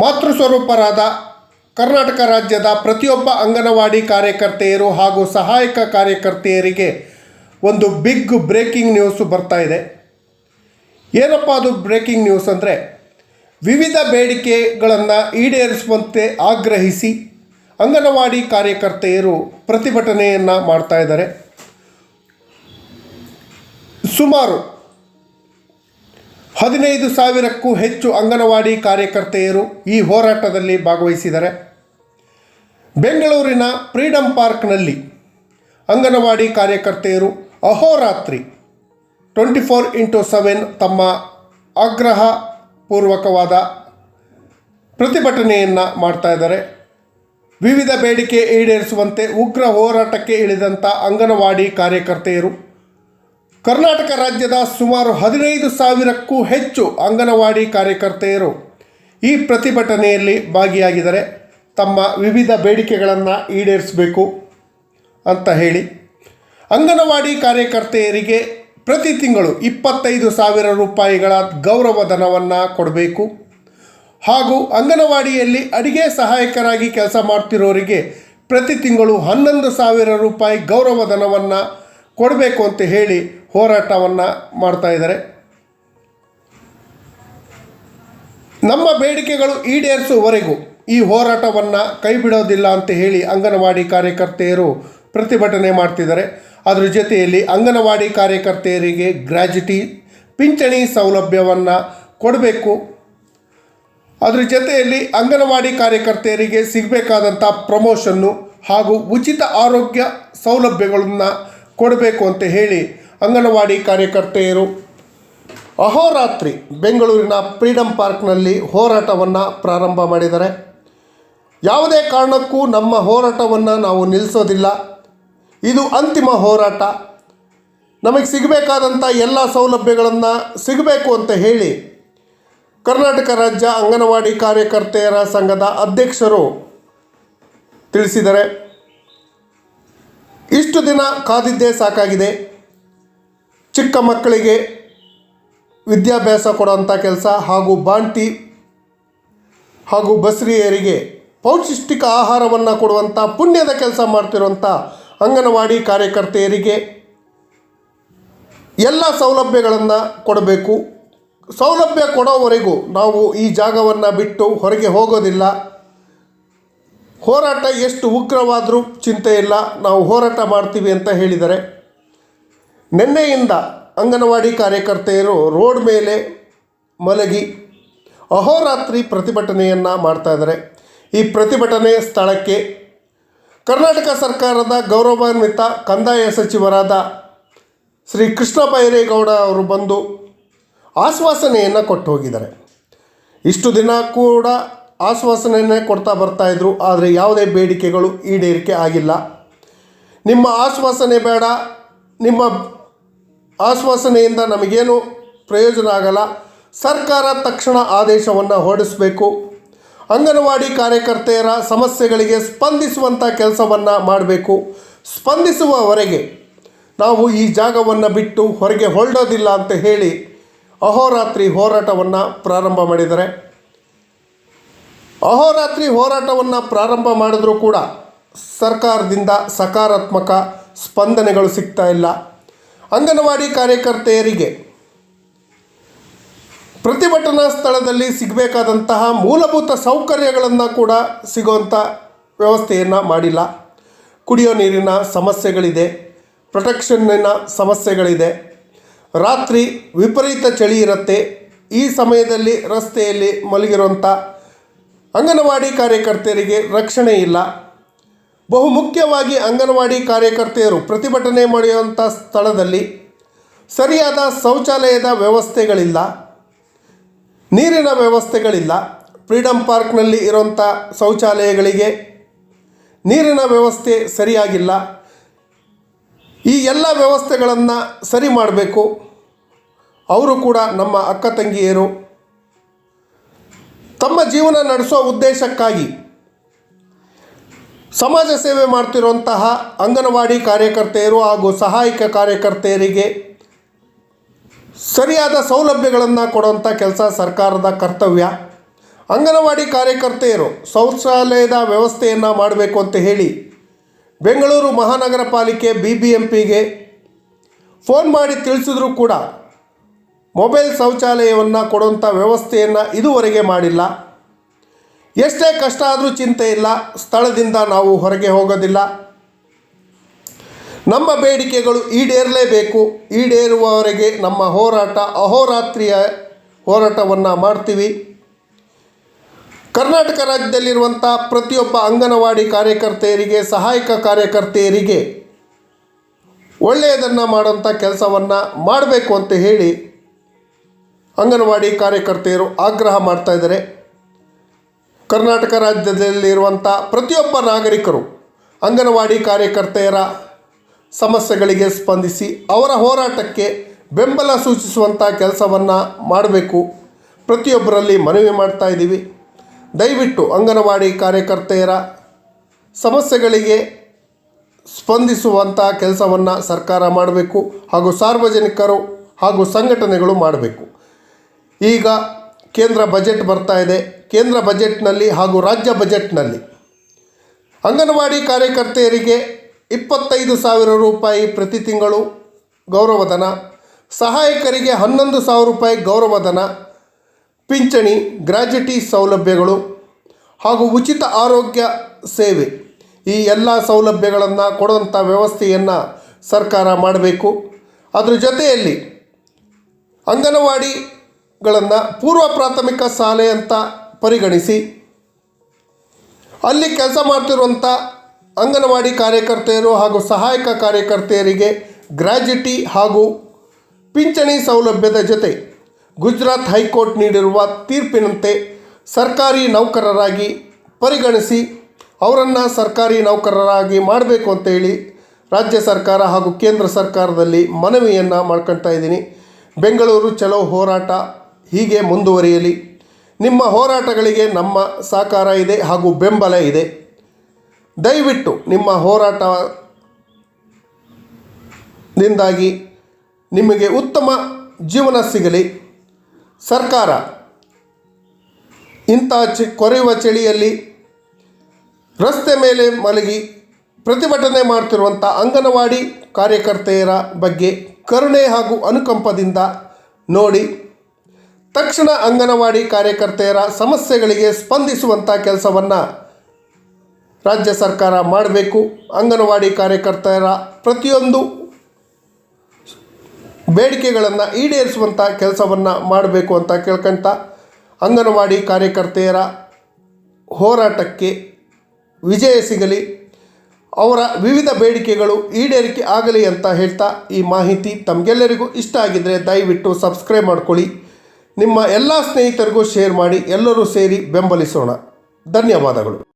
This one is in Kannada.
ಮಾತೃಸ್ವರೂಪರಾದ ಕರ್ನಾಟಕ ರಾಜ್ಯದ ಪ್ರತಿಯೊಬ್ಬ ಅಂಗನವಾಡಿ ಕಾರ್ಯಕರ್ತೆಯರು ಹಾಗೂ ಸಹಾಯಕ ಕಾರ್ಯಕರ್ತೆಯರಿಗೆ ಒಂದು ಬಿಗ್ ಬ್ರೇಕಿಂಗ್ ನ್ಯೂಸ್ ಬರ್ತಾ ಇದೆ. ಏನಪ್ಪ ಅದು ಬ್ರೇಕಿಂಗ್ ನ್ಯೂಸ್ ಅಂದರೆ ವಿವಿಧ ಬೇಡಿಕೆಗಳನ್ನು ಈಡೇರಿಸುವಂತೆ ಆಗ್ರಹಿಸಿ ಅಂಗನವಾಡಿ ಕಾರ್ಯಕರ್ತೆಯರು ಪ್ರತಿಭಟನೆಯನ್ನು ಮಾಡ್ತಾ ಇದ್ದಾರೆ. ಸುಮಾರು ಹದಿನೈದು ಸಾವಿರಕ್ಕೂ ಹೆಚ್ಚು ಅಂಗನವಾಡಿ ಕಾರ್ಯಕರ್ತೆಯರು ಈ ಹೋರಾಟದಲ್ಲಿ ಭಾಗವಹಿಸಿದ್ದಾರೆ ಬೆಂಗಳೂರಿನ ಫ್ರೀಡಂ ಪಾರ್ಕ್ನಲ್ಲಿ ಅಂಗನವಾಡಿ ಕಾರ್ಯಕರ್ತೆಯರು ಅಹೋರಾತ್ರಿ ಟ್ವೆಂಟಿ ಫೋರ್ ಇಂಟು ಸೆವೆನ್ ತಮ್ಮ ಆಗ್ರಹ ಪೂರ್ವಕವಾದ ಪ್ರತಿಭಟನೆಯನ್ನು ಮಾಡ್ತಾ ಇದ್ದಾರೆ. ವಿವಿಧ ಬೇಡಿಕೆ ಈಡೇರಿಸುವಂತೆ ಉಗ್ರ ಹೋರಾಟಕ್ಕೆ ಇಳಿದಂಥ ಅಂಗನವಾಡಿ ಕಾರ್ಯಕರ್ತೆಯರು ಕರ್ನಾಟಕ ರಾಜ್ಯದ ಸುಮಾರು ಹದಿನೈದು ಸಾವಿರಕ್ಕೂ ಹೆಚ್ಚು ಅಂಗನವಾಡಿ ಕಾರ್ಯಕರ್ತೆಯರು ಈ ಪ್ರತಿಭಟನೆಯಲ್ಲಿ ಭಾಗಿಯಾಗಿದ್ದಾರೆ ತಮ್ಮ ವಿವಿಧ ಬೇಡಿಕೆಗಳನ್ನು ಈಡೇರಿಸಬೇಕು ಅಂತ ಹೇಳಿ ಅಂಗನವಾಡಿ ಕಾರ್ಯಕರ್ತೆಯರಿಗೆ ಪ್ರತಿ ತಿಂಗಳು ಇಪ್ಪತ್ತೈದು ಸಾವಿರ ರೂಪಾಯಿಗಳ ಗೌರವಧನವನ್ನು ಕೊಡಬೇಕು. ಹಾಗೂ ಅಂಗನವಾಡಿಯಲ್ಲಿ ಅಡಿಗೆ ಸಹಾಯಕರಾಗಿ ಕೆಲಸ ಮಾಡ್ತಿರೋರಿಗೆ ಪ್ರತಿ ತಿಂಗಳು ಹನ್ನೊಂದು ಸಾವಿರ ರೂಪಾಯಿ ಗೌರವಧನವನ್ನು ಕೊಡಬೇಕು ಅಂತ ಹೇಳಿ ಹೋರಾಟವನ್ನು ಮಾಡ್ತಾ ಇದ್ದಾರೆ. ನಮ್ಮ ಬೇಡಿಕೆಗಳು ಈಡೇರಿಸುವವರೆಗೂ ಈ ಹೋರಾಟವನ್ನು ಕೈ ಬಿಡೋದಿಲ್ಲ ಅಂತ ಹೇಳಿ ಅಂಗನವಾಡಿ ಕಾರ್ಯಕರ್ತೆಯರು ಪ್ರತಿಭಟನೆ ಮಾಡ್ತಿದ್ದಾರೆ. ಅದರ ಜೊತೆಯಲ್ಲಿ ಅಂಗನವಾಡಿ ಕಾರ್ಯಕರ್ತೆಯರಿಗೆ ಗ್ರ್ಯಾಜುಟಿ ಪಿಂಚಣಿ ಸೌಲಭ್ಯವನ್ನು ಕೊಡಬೇಕು. ಅದರ ಜೊತೆಯಲ್ಲಿ ಅಂಗನವಾಡಿ ಕಾರ್ಯಕರ್ತೆಯರಿಗೆ ಸಿಗಬೇಕಾದಂಥ ಪ್ರಮೋಷನ್ನು ಹಾಗೂ ಉಚಿತ ಆರೋಗ್ಯ ಸೌಲಭ್ಯಗಳನ್ನು ಕೊಡಬೇಕು ಅಂತ ಹೇಳಿ ಅಂಗನವಾಡಿ ಕಾರ್ಯಕರ್ತೆಯರು, ಅಹೋರಾತ್ರಿ ಬೆಂಗಳೂರಿನ ಫ್ರೀಡಂ ಪಾರ್ಕ್ನಲ್ಲಿ ಹೋರಾಟವನ್ನು ಪ್ರಾರಂಭ ಮಾಡಿದ್ದಾರೆ. ಯಾವುದೇ ಕಾರಣಕ್ಕೂ ನಮ್ಮ ಹೋರಾಟವನ್ನು ನಾವು ನಿಲ್ಲಿಸೋದಿಲ್ಲ ಇದು ಅಂತಿಮ ಹೋರಾಟ. ನಮಗೆ ಸಿಗಬೇಕಾದಂಥ ಎಲ್ಲ ಸೌಲಭ್ಯಗಳನ್ನು ಸಿಗಬೇಕು ಅಂತ ಹೇಳಿ ಕರ್ನಾಟಕ ರಾಜ್ಯ ಅಂಗನವಾಡಿ ಕಾರ್ಯಕರ್ತೆಯರ ಸಂಘದ ಅಧ್ಯಕ್ಷರು ತಿಳಿಸಿದ್ದಾರೆ. ಇಷ್ಟು ದಿನ ಕಾದಿದ್ದೇ ಸಾಕಾಗಿದೆ. ಚಿಕ್ಕ ಮಕ್ಕಳಿಗೆ ವಿದ್ಯಾಭ್ಯಾಸ ಕೊಡುವಂಥ ಕೆಲಸ ಹಾಗೂ ಬಾಂಟಿ ಹಾಗೂ ಬಸ್ರಿಯರಿಗೆ ಪೌಷ್ಟಿಕ ಆಹಾರವನ್ನು ಕೊಡುವಂಥ ಪುಣ್ಯದ ಕೆಲಸ ಮಾಡ್ತಿರುವಂಥ ಅಂಗನವಾಡಿ ಕಾರ್ಯಕರ್ತೆಯರಿಗೆ ಎಲ್ಲ ಸೌಲಭ್ಯಗಳನ್ನು ಕೊಡಬೇಕು. ಸೌಲಭ್ಯ ಕೊಡೋವರೆಗೂ ನಾವು ಈ ಜಾಗವನ್ನು ಬಿಟ್ಟು ಹೊರಗೆ ಹೋಗೋದಿಲ್ಲ. ಹೋರಾಟ ಎಷ್ಟು ಉಗ್ರವಾದರೂ ಚಿಂತೆ ಇಲ್ಲ. ನಾವು ಹೋರಾಟ ಮಾಡ್ತೀವಿ ಅಂತ ಹೇಳಿದ್ದಾರೆ ನಿನ್ನೆಯಿಂದ ಅಂಗನವಾಡಿ ಕಾರ್ಯಕರ್ತೆಯರು ರೋಡ್ ಮೇಲೆ ಮಲಗಿ ಅಹೋರಾತ್ರಿ ಪ್ರತಿಭಟನೆಯನ್ನು ಮಾಡ್ತಾ ಇದ್ದಾರೆ. ಈ ಪ್ರತಿಭಟನೆ ಸ್ಥಳಕ್ಕೆ ಕರ್ನಾಟಕ ಸರ್ಕಾರದ ಗೌರವಾನ್ವಿತ ಕಂದಾಯ ಸಚಿವರಾದ ಶ್ರೀ ಕೃಷ್ಣ ಬೈರೇಗೌಡ ಅವರು ಬಂದು ಆಶ್ವಾಸನೆಯನ್ನು ಕೊಟ್ಟು ಹೋಗಿದ್ದಾರೆ ಇಷ್ಟು ದಿನ ಕೂಡ ಆಶ್ವಾಸನೆಯನ್ನೇ ಕೊಡ್ತಾ ಬರ್ತಾಯಿದ್ರು ಆದರೆ ಯಾವುದೇ ಬೇಡಿಕೆಗಳು ಈಡೇರಿಕೆ ಆಗಿಲ್ಲ. ನಿಮ್ಮ ಆಶ್ವಾಸನೆ ಬೇಡ, ನಿಮ್ಮ ಆಶ್ವಾಸನೆಯಿಂದ ನಮಗೇನು ಪ್ರಯೋಜನ ಆಗಲ್ಲ. ಸರ್ಕಾರ ತಕ್ಷಣ ಆದೇಶವನ್ನು ಹೊರಡಿಸಬೇಕು. ಅಂಗನವಾಡಿ ಕಾರ್ಯಕರ್ತೆಯರ ಸಮಸ್ಯೆಗಳಿಗೆ ಸ್ಪಂದಿಸುವಂಥ ಕೆಲಸವನ್ನು ಮಾಡಬೇಕು. ಸ್ಪಂದಿಸುವವರೆಗೆ ನಾವು ಈ ಜಾಗವನ್ನು ಬಿಟ್ಟು ಹೊರಗೆ ಹೊರಡೋದಿಲ್ಲ ಅಂತ ಹೇಳಿ ಅಹೋರಾತ್ರಿ ಹೋರಾಟವನ್ನು ಪ್ರಾರಂಭ ಮಾಡಿದರೆ, ಅಹೋರಾತ್ರಿ ಹೋರಾಟವನ್ನು ಪ್ರಾರಂಭ ಮಾಡಿದರೂ ಕೂಡ ಸರ್ಕಾರದಿಂದ ಸಕಾರಾತ್ಮಕ ಸ್ಪಂದನೆಗಳು ಸಿಗ್ತಾ ಇಲ್ಲ. ಅಂಗನವಾಡಿ ಕಾರ್ಯಕರ್ತೆಯರಿಗೆ ಪ್ರತಿಭಟನಾ ಸ್ಥಳದಲ್ಲಿ ಸಿಗಬೇಕಾದಂತಹ ಮೂಲಭೂತ ಸೌಕರ್ಯಗಳನ್ನು ಕೂಡ ಸಿಗುವಂಥ ವ್ಯವಸ್ಥೆಯನ್ನು ಮಾಡಿಲ್ಲ. ಕುಡಿಯೋ ನೀರಿನ ಸಮಸ್ಯೆಗಳಿದೆ, ಪ್ರೊಟೆಕ್ಷನ್ನಿನ ಸಮಸ್ಯೆಗಳಿದೆ, ರಾತ್ರಿ ವಿಪರೀತ ಚಳಿ ಇರುತ್ತೆ, ಈ ಸಮಯದಲ್ಲಿ ರಸ್ತೆಯಲ್ಲಿ ಮಲಗಿರುವಂಥ ಅಂಗನವಾಡಿ ಕಾರ್ಯಕರ್ತೆಯರಿಗೆ ರಕ್ಷಣೆ ಇಲ್ಲ. ಬಹು ಮುಖ್ಯವಾಗಿ ಅಂಗನವಾಡಿ ಕಾರ್ಯಕರ್ತೆಯರು ಪ್ರತಿಭಟನೆ ಮಾಡುವಂಥ ಸ್ಥಳದಲ್ಲಿ ಸರಿಯಾದ ಶೌಚಾಲಯದ ವ್ಯವಸ್ಥೆಗಳಿಲ್ಲ, ನೀರಿನ ವ್ಯವಸ್ಥೆಗಳಿಲ್ಲ. ಫ್ರೀಡಂ ಪಾರ್ಕ್ನಲ್ಲಿ ಇರುವಂಥ ಶೌಚಾಲಯಗಳಿಗೆ ನೀರಿನ ವ್ಯವಸ್ಥೆ ಸರಿಯಾಗಿಲ್ಲ. ಈ ಎಲ್ಲ ವ್ಯವಸ್ಥೆಗಳನ್ನು ಸರಿ ಮಾಡಬೇಕು. ಅವರು ಕೂಡ ನಮ್ಮ ಅಕ್ಕ ತಂಗಿಯರು ತಮ್ಮ ಜೀವನ ನಡೆಸೋ ಉದ್ದೇಶಕ್ಕಾಗಿ ಸಮಾಜ ಸೇವೆ ಮಾಡ್ತಿರುವಂತಹ ಅಂಗನವಾಡಿ ಕಾರ್ಯಕರ್ತೆಯರು ಹಾಗೂ ಸಹಾಯಕ ಕಾರ್ಯಕರ್ತೆಯರಿಗೆ ಸರಿಯಾದ ಸೌಲಭ್ಯಗಳನ್ನು ಕೊಡುವಂಥ ಕೆಲಸ ಸರ್ಕಾರದ ಕರ್ತವ್ಯ. ಅಂಗನವಾಡಿ ಕಾರ್ಯಕರ್ತೆಯರು ಶೌಚಾಲಯದ ವ್ಯವಸ್ಥೆಯನ್ನು ಮಾಡಬೇಕು ಅಂತ ಹೇಳಿ Bengaluru Mahanagara Palike B B M phone ಮಾಡಿ ತಿಳಿಸಿದ್ರೂ ಕೂಡ ಮೊಬೈಲ್ ಶೌಚಾಲಯವನ್ನು ಕೊಡುವಂಥ ವ್ಯವಸ್ಥೆಯನ್ನು ಇದುವರೆಗೆ ಮಾಡಿಲ್ಲ. ಎಷ್ಟೇ ಕಷ್ಟ ಆದರೂ ಚಿಂತೆ ಇಲ್ಲ, ಸ್ಥಳದಿಂದ ನಾವು ಹೊರಗೆ ಹೋಗೋದಿಲ್ಲ. ನಮ್ಮ ಬೇಡಿಕೆಗಳು ಈಡೇರಲೇಬೇಕು. ಈಡೇರುವವರೆಗೆ ನಮ್ಮ ಹೋರಾಟ, ಅಹೋರಾತ್ರಿಯ ಹೋರಾಟವನ್ನು ಮಾಡ್ತೀವಿ. ಕರ್ನಾಟಕ ರಾಜ್ಯದಲ್ಲಿರುವಂಥ ಪ್ರತಿಯೊಬ್ಬ ಅಂಗನವಾಡಿ ಕಾರ್ಯಕರ್ತೆಯರಿಗೆ, ಸಹಾಯಕ ಕಾರ್ಯಕರ್ತೆಯರಿಗೆ ಒಳ್ಳೆಯದನ್ನು ಮಾಡುವಂಥ ಕೆಲಸವನ್ನು ಮಾಡಬೇಕು ಅಂತ ಹೇಳಿ ಅಂಗನವಾಡಿ ಕಾರ್ಯಕರ್ತೆಯರು ಆಗ್ರಹ ಮಾಡ್ತಾ ಇದ್ದಾರೆ. ಕರ್ನಾಟಕ ರಾಜ್ಯದಲ್ಲಿರುವಂಥ ಪ್ರತಿಯೊಬ್ಬ ನಾಗರಿಕರು, ಅಂಗನವಾಡಿ ಕಾರ್ಯಕರ್ತೆಯರ ಸಮಸ್ಯೆಗಳಿಗೆ ಸ್ಪಂದಿಸಿ ಅವರ ಹೋರಾಟಕ್ಕೆ ಬೆಂಬಲ ಸೂಚಿಸುವಂಥ ಕೆಲಸವನ್ನು ಮಾಡಬೇಕು. ಪ್ರತಿಯೊಬ್ಬರಲ್ಲಿ ಮನವಿ ಮಾಡ್ತಾ ಇದ್ದೀವಿ. ದಯವಿಟ್ಟು ಅಂಗನವಾಡಿ ಕಾರ್ಯಕರ್ತೆಯರ ಸಮಸ್ಯೆಗಳಿಗೆ ಸ್ಪಂದಿಸುವಂಥ ಕೆಲಸವನ್ನು ಸರ್ಕಾರ ಮಾಡಬೇಕು ಹಾಗೂ ಸಾರ್ವಜನಿಕರು ಹಾಗೂ ಸಂಘಟನೆಗಳು ಮಾಡಬೇಕು. ಈಗ ಕೇಂದ್ರ ಬಜೆಟ್ ಬರ್ತಾ ಇದೆ. ಕೇಂದ್ರ ಬಜೆಟ್ನಲ್ಲಿ ಹಾಗೂ ರಾಜ್ಯ ಬಜೆಟ್ನಲ್ಲಿ ಅಂಗನವಾಡಿ ಕಾರ್ಯಕರ್ತೆಯರಿಗೆ ಇಪ್ಪತ್ತೈದು ಸಾವಿರ ರೂಪಾಯಿ ಪ್ರತಿ ತಿಂಗಳು ಗೌರವಧನ, ಸಹಾಯಕರಿಗೆ ಹನ್ನೊಂದು ಸಾವಿರ ರೂಪಾಯಿ ಗೌರವಧನ, ಪಿಂಚಣಿ ಗ್ರ್ಯಾಜುಟಿ ಸೌಲಭ್ಯಗಳು ಹಾಗೂ ಉಚಿತ ಆರೋಗ್ಯ ಸೇವೆ. ಈ ಎಲ್ಲ ಸೌಲಭ್ಯಗಳನ್ನು ಕೊಡುವಂಥ ವ್ಯವಸ್ಥೆಯನ್ನು ಸರ್ಕಾರ ಮಾಡಬೇಕು. ಅದರ ಜೊತೆಯಲ್ಲಿ ಅಂಗನವಾಡಿಗಳನ್ನು ಪೂರ್ವ ಪ್ರಾಥಮಿಕ ಶಾಲೆ ಅಂತ ಪರಿಗಣಿಸಿ, ಅಲ್ಲಿ ಕೆಲಸ ಮಾಡ್ತಿರುವಂಥ ಅಂಗನವಾಡಿ ಕಾರ್ಯಕರ್ತೆಯರು ಹಾಗೂ ಸಹಾಯಕ ಕಾರ್ಯಕರ್ತೆಯರಿಗೆ ಗ್ರ್ಯಾಜುಟಿ ಹಾಗೂ ಪಿಂಚಣಿ ಸೌಲಭ್ಯದ ಜೊತೆ ಗುಜರಾತ್ ಹೈಕೋರ್ಟ್ ನೀಡಿರುವ ತೀರ್ಪಿನಂತೆ ಸರ್ಕಾರಿ ನೌಕರರಾಗಿ ಪರಿಗಣಿಸಿ ಅವರನ್ನು ಸರ್ಕಾರಿ ನೌಕರರಾಗಿ ಮಾಡಬೇಕು ಅಂತೇಳಿ ರಾಜ್ಯ ಸರ್ಕಾರ ಹಾಗೂ ಕೇಂದ್ರ ಸರ್ಕಾರದಲ್ಲಿ ಮನವಿಯನ್ನು ಮಾಡ್ಕೊಳ್ತಾ ಇದ್ದೀನಿ. ಬೆಂಗಳೂರು ಚಲೋ ಹೋರಾಟ ಹೀಗೆ ಮುಂದುವರಿಯಲಿ. ನಿಮ್ಮ ಹೋರಾಟಗಳಿಗೆ ನಮ್ಮ ಸಹಕಾರ ಇದೆ ಹಾಗೂ ಬೆಂಬಲ ಇದೆ. ದಯವಿಟ್ಟು ನಿಮ್ಮ ಹೋರಾಟದಿಂದಾಗಿ ನಿಮಗೆ ಉತ್ತಮ ಜೀವನ ಸಿಗಲಿ. ಸರ್ಕಾರ ಇಂಥ ಚಿ ಕೊರೆಯುವ ಚಳಿಯಲ್ಲಿ ರಸ್ತೆ ಮೇಲೆ ಮಲಗಿ ಪ್ರತಿಭಟನೆ ಮಾಡ್ತಿರುವಂಥ ಅಂಗನವಾಡಿ ಕಾರ್ಯಕರ್ತೆಯರ ಬಗ್ಗೆ ಕರುಣೆ ಹಾಗೂ ಅನುಕಂಪದಿಂದ ನೋಡಿ ತಕ್ಷಣ ಅಂಗನವಾಡಿ ಕಾರ್ಯಕರ್ತೆಯರ ಸಮಸ್ಯೆಗಳಿಗೆ ಸ್ಪಂದಿಸುವಂಥ ಕೆಲಸವನ್ನು ರಾಜ್ಯ ಸರ್ಕಾರ ಮಾಡಬೇಕು. ಅಂಗನವಾಡಿ ಕಾರ್ಯಕರ್ತೆಯರ ಪ್ರತಿಯೊಂದು ಬೇಡಿಕೆಗಳನ್ನು ಈಡೇರಿಸುವಂಥ ಕೆಲಸವನ್ನು ಮಾಡಬೇಕು ಅಂತ ಕೇಳ್ಕೊಂತ ಅಂಗನವಾಡಿ ಕಾರ್ಯಕರ್ತೆಯರ ಹೋರಾಟಕ್ಕೆ ವಿಜಯ ಸಿಗಲಿ. ಅವರ ವಿವಿಧ ಬೇಡಿಕೆಗಳು ಈಡೇರಿಕೆ ಆಗಲಿ ಅಂತ ಹೇಳ್ತಾ ಈ ಮಾಹಿತಿ ತಮಗೆಲ್ಲರಿಗೂ ಇಷ್ಟ ಆಗಿದ್ದರೆ ದಯವಿಟ್ಟು ಸಬ್ಸ್ಕ್ರೈಬ್ ಮಾಡ್ಕೊಳ್ಳಿ. ನಿಮ್ಮ ಎಲ್ಲ ಸ್ನೇಹಿತರಿಗೂ ಶೇರ್ ಮಾಡಿ ಎಲ್ಲರೂ ಸೇರಿ ಬೆಂಬಲಿಸೋಣ. ಧನ್ಯವಾದಗಳು.